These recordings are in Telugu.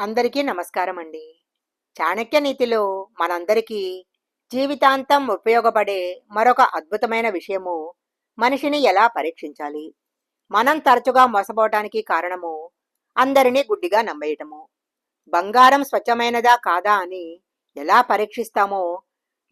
అందరికీ నమస్కారం అండి చాణక్య నీతిలో మనందరికీ జీవితాంతం ఉపయోగపడే మరొక అద్భుతమైన విషయము మనిషిని ఎలా పరీక్షించాలి? మనం తరచుగా మోసపోవటానికి కారణము అందరినీ గుడ్డిగా నమ్మేయటము. బంగారం స్వచ్ఛమైనదా కాదా అని ఎలా పరీక్షిస్తామో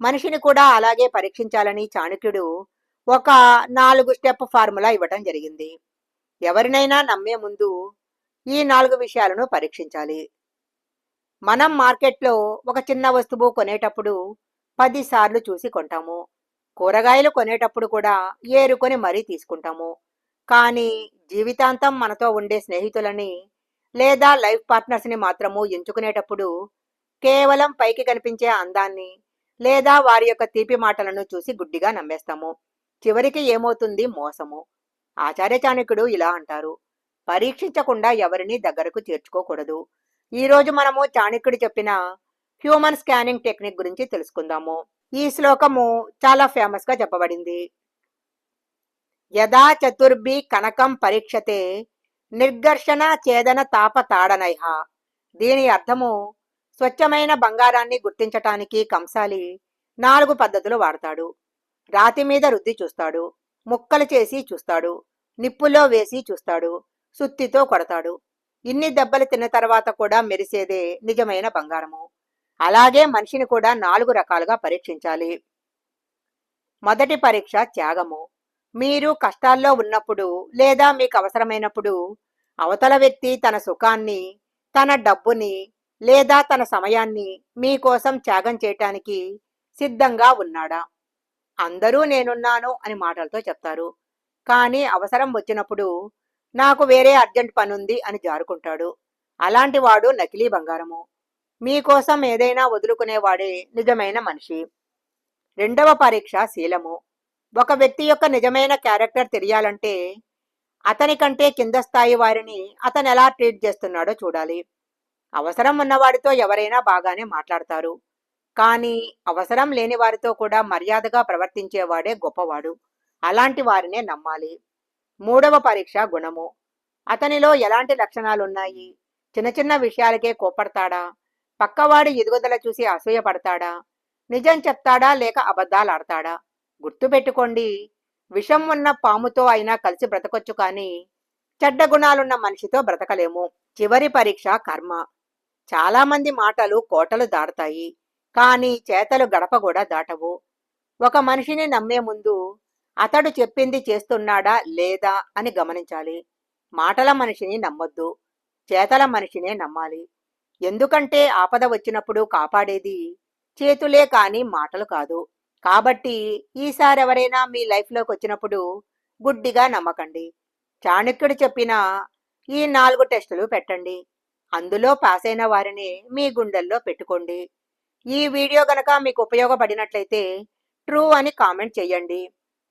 మనిషిని కూడా అలాగే పరీక్షించాలని చాణక్యుడు ఒక నాలుగు స్టెప్ ఫార్ములా ఇవ్వటం జరిగింది. ఎవరినైనా నమ్మే ముందు ఈ నాలుగు విషయాలను పరీక్షించాలి. మనం మార్కెట్లో ఒక చిన్న వస్తువు కొనేటప్పుడు పదిసార్లు చూసి కొంటాము. కూరగాయలు కొనేటప్పుడు కూడా ఏరుకొని మరీ తీసుకుంటాము. కానీ జీవితాంతం మనతో ఉండే స్నేహితులని లేదా లైఫ్ పార్ట్నర్స్ని మాత్రము ఎంచుకునేటప్పుడు కేవలం పైకి కనిపించే అందాన్ని లేదా వారి యొక్క తీపి మాటలను చూసి గుడ్డిగా నమ్మేస్తాము. చివరికి ఏమవుతుంది? మోసము. ఆచార్య చాణక్యుడు ఇలా అంటారు. పరీక్షించకుండా ఎవరిని దగ్గరకు చేర్చుకోకూడదు. ఈ రోజు మనము చాణక్యుడు చెప్పిన హ్యూమన్ స్కానింగ్ టెక్నిక్ గురించి తెలుసుకుందాము. ఈ శ్లోకము చాలా ఫేమస్గా చెప్పబడింది. యదా చతుర్భి కనకం పరీక్షతే నిర్ఘర్షణ ఛేదన తాప తాడనైహ దీని అర్థము స్వచ్ఛమైన బంగారాన్ని గుర్తించటానికి కంసాలి నాలుగు పద్ధతులు వాడతాడు. రాతి మీద రుద్ది చూస్తాడు ముక్కలు చేసి చూస్తాడు నిప్పులో వేసి చూస్తాడు సుత్తితో కొడతాడు. ఇన్ని దెబ్బలు తిన్న తర్వాత కూడా మెరిసేదే నిజమైన బంగారము. అలాగే మనిషిని కూడా నాలుగు రకాలుగా పరీక్షించాలి. మొదటి పరీక్ష త్యాగము. మీరు కష్టాల్లో ఉన్నప్పుడు లేదా మీకు అవసరమైనప్పుడు అవతల వ్యక్తి తన సుఖాన్ని తన డబ్బుని లేదా తన సమయాన్ని మీకోసం త్యాగం చేయటానికి సిద్ధంగా ఉన్నాడా? అందరూ నేనున్నాను అని మాటలతో చెప్తారు. కానీ అవసరం వచ్చినప్పుడు నాకు వేరే అర్జెంట్ పనుంది అని జారుకుంటాడు. అలాంటి వాడు నకిలీ బంగారము. మీకోసం ఏదైనా వదులుకునేవాడే నిజమైన మనిషి. రెండవ పరీక్ష శీలము. ఒక వ్యక్తి యొక్క నిజమైన క్యారెక్టర్ తెలియాలంటే అతని కంటే కింద స్థాయి వారిని అతను ఎలా ట్రీట్ చేస్తున్నాడో చూడాలి. అవసరం ఉన్నవాడితో ఎవరైనా బాగానే మాట్లాడతారు. కానీ అవసరం లేని వారితో కూడా మర్యాదగా ప్రవర్తించేవాడే గొప్పవాడు. అలాంటి వారినే నమ్మాలి. మూడవ పరీక్ష గుణము. అతనిలో ఎలాంటి లక్షణాలున్నాయి? చిన్న చిన్న విషయాలకే కోపడతాడా పక్కవాడి ఎదుగుదల చూసి అసూయపడతాడా? నిజం చెప్తాడా లేక అబద్ధాలు ఆడతాడా గుర్తుపెట్టుకోండి విషం ఉన్న పాముతో అయినా కలిసి బ్రతకొచ్చు కానీ చెడ్డ గుణాలున్న మనిషితో బ్రతకలేము. చివరి పరీక్ష కర్మ. చాలా మంది మాటలు కోటలు దాడతాయి కానీ చేతలు గడప కూడా దాటవు. ఒక మనిషిని నమ్మే ముందు అతడు చెప్పింది చేస్తున్నాడా లేదా అని గమనించాలి. మాటల మనిషిని నమ్మొద్దు చేతల మనిషినే నమ్మాలి. ఎందుకంటే ఆపద వచ్చినప్పుడు కాపాడేది చేతులే కాని మాటలు కాదు. కాబట్టి ఈసారి ఎవరైనా మీ లైఫ్లోకి వచ్చినప్పుడు గుడ్డిగా నమ్మకండి. చాణక్యుడు చెప్పిన ఈ నాలుగు టెస్టులు పెట్టండి. అందులో పాస్ అయిన వారిని మీ గుండెల్లో పెట్టుకోండి. ఈ వీడియో గనక మీకు ఉపయోగపడినట్లయితే ట్రూ అని కామెంట్ చేయండి.